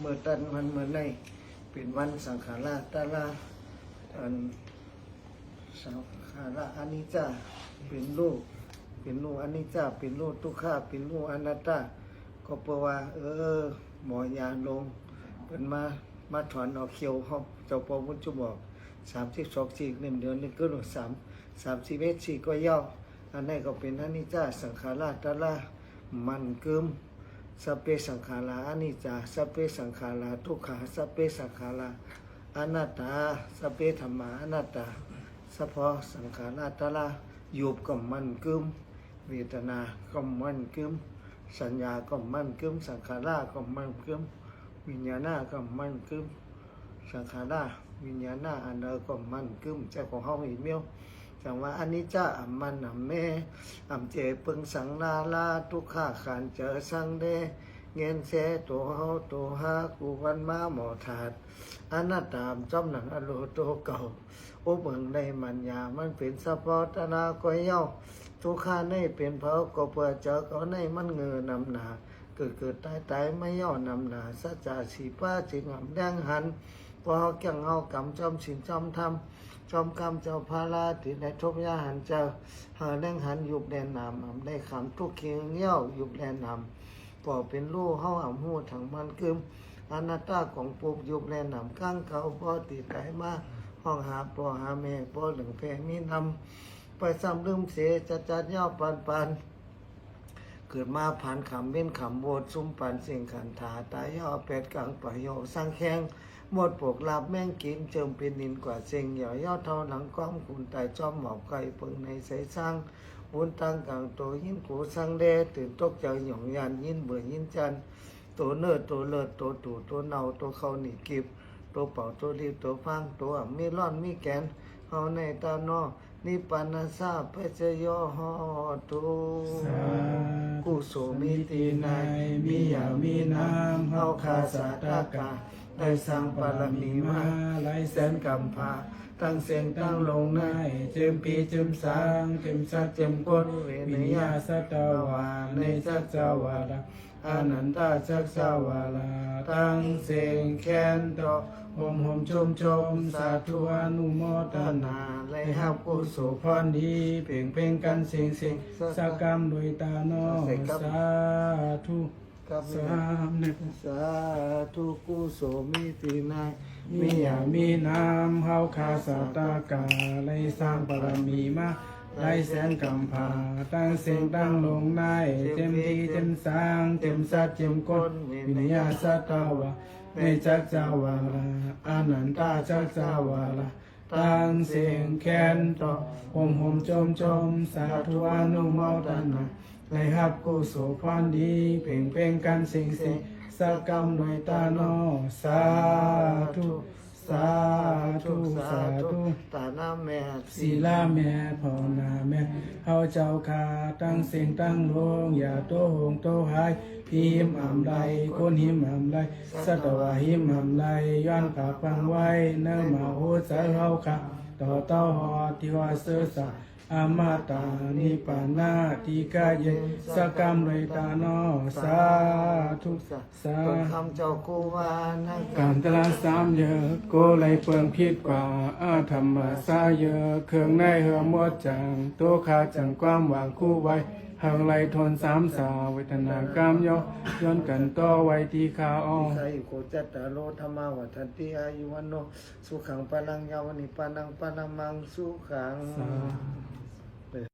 เมื่อตันวันเมื่อในเป็นวันสังขาราตาลาอันสังขาราอนิจจาเป็นลูกเป็นลูกอนิจจาเป็นลูกทุกข้าเป็นลูกอนัตตาก็เพราะว่า เออ หมอยาลงเป็นมามาถอนเอาเขียวเขาเจ้าปอมุนจุบอกสามสิบสองสี่หนึ่งเดือนหนึ่งก็หนึ่งสามสามสิบเอ็ดสี่ก็ย่ออันนี้ก็เป็นอนิจจาสังขาราตาลามันกึม สัพเพสังขาราอนิจจาสัพเพสังขาราทุกขาสัพเพสังขาราอนัตตาสัพเพธรรมาอนัตตาสัพพสังขาราตลายุบก็มันกึมเวทนาก็มันกึมสัญญาก็มันกึมสังขาราก็มันกึมวิญญาณก็มันกึมสังขาราวิญญาณอันเดอก็มันกึมเจ้าของเฮาอีเมียว จังว่าอันนี้จ้าอัมมันอัมแม่อัมเจปึงสังลาลาทุกข้าขันเจอสังเดเงินเสตัวเฮาตัวฮากูวันมาหมอถาดอันัตตามจอมหนังอโลโตเก่าโอเบิงในมันยามันเป็นสปอตนาก็เย้าทุกข้าในเป็นเผาก็เพื่อเจอก็ในมันเงือนำหนาเกิดเกิดตายตายไม่ย่อนำหนาสัจจาสีป้าจิงหำแดงหัน พอเกี่ยงเฮากำจอมสินจอมทำจอมกำเจ้าพาราติในทบยาหันเจ้าหาแดงหันยุบแดนนามอำได้คำทุกเคียงเย้ายุบแดนนามปอเป็นลูกเฮาอ่ำหูถังมันกึมอนัตาของปุบยุบแลนำก้างเขาพอติดไกมาห้องหาปอหาแม่ปอหลืองแพมีนำไปซ้ำลืมเสจัดจัดย่อปันปันเกิดมาผ่านขำเบ้นขำโบดซุ่มปันเสียงขันถาตายย่อเป็ดกลางปะโยสร้างแข้ง หมดปวกลาบแม่งกินเจิมเป็นนินกว่าเสียงหย่อย่อเท่าหลังก้อมคุณตายจอมหมอบไก่เปิงในใสสร้างบุญตั้งกลางตัวยินกูสังเดตื่นตกใจหยองยานยินเบื่อยินจันตัวเนิดตัวเลิศตัวตู่ตัวเนาตัวเขาหนีกิบตัวเป่าตัวรีบตัวฟังตัวมีร่อนมีแกนเฮาในตานอนิปปานาซาเพชรยอหอตุกุโสมิตินายมีอยางมีน้ำเฮาคาสาตากา ได้สร้างบารมีมาหลายแสนกำพาตั้งเสียงตั้งลงในเจิมปีเจิมสางเจิมสักเจิมกดวิญญาสัตวาในสัจจวาระอนันตาสักสวาลาตั้งเสียงแค้นต่อหมหมชมชมสาธุอนุโมทนาและฮับกุศลพรดี เพ่งเพ่งกันเสียงเสียงสักกรรมโดยตาโนสาธุ สามเนปสาธุกุโสมิตินามีอยางมีน้ำเฮาคาสาตากาไลสร้างบารมีมาไลแสนกำพาตั้งเสียงตั้งลงในเต็มทีเต็มสร้างเต็มสัตว์เต็มกนวิญญาสัตตาวะในจักจาวาลาอนันตาจักจาวาลาตั้งเสียงแค้นต่อหมหมจมจมสาธุอนุโมทนา ในฮับกุศลพรดีเพ่งเพ่งกันสิ่งสิ่งสักกรรมหน่วยตาโนสาธุสาธุสาธุตาหน้าแม่ศีลาแม่ภาวนาแม่เฮาเจ้าคาตั้งเสียงตั้งลงอย่าโตหงโตหายพิมอ่ำไรคนหิมอ่ำไรสัตวาหิมอำไรย้อนผาปังไว้เนื้อมาโหสายเฮาค่ะต่อเต้าหอที่ว่าเสือสา อมาตานิปานาติกาเยสกรรมเลยตาโนสาธุสาคำเจ้ากูวานะการตลาสามเยอะโกไลเปิงพิษกว่าอาธรรมสาเยอะเครื่องในเหือมดจังตัวขาจังความหวังคู่ไว้หังไลทนสามสาเวทนากรรมย่อย้อนกันต่อไว้ที่ขาอองไสโกจัตตารโลธรรมาวัฏันติอายุวันโนสุขังปะลังยาวนิปานังปะนังมังสุขังสา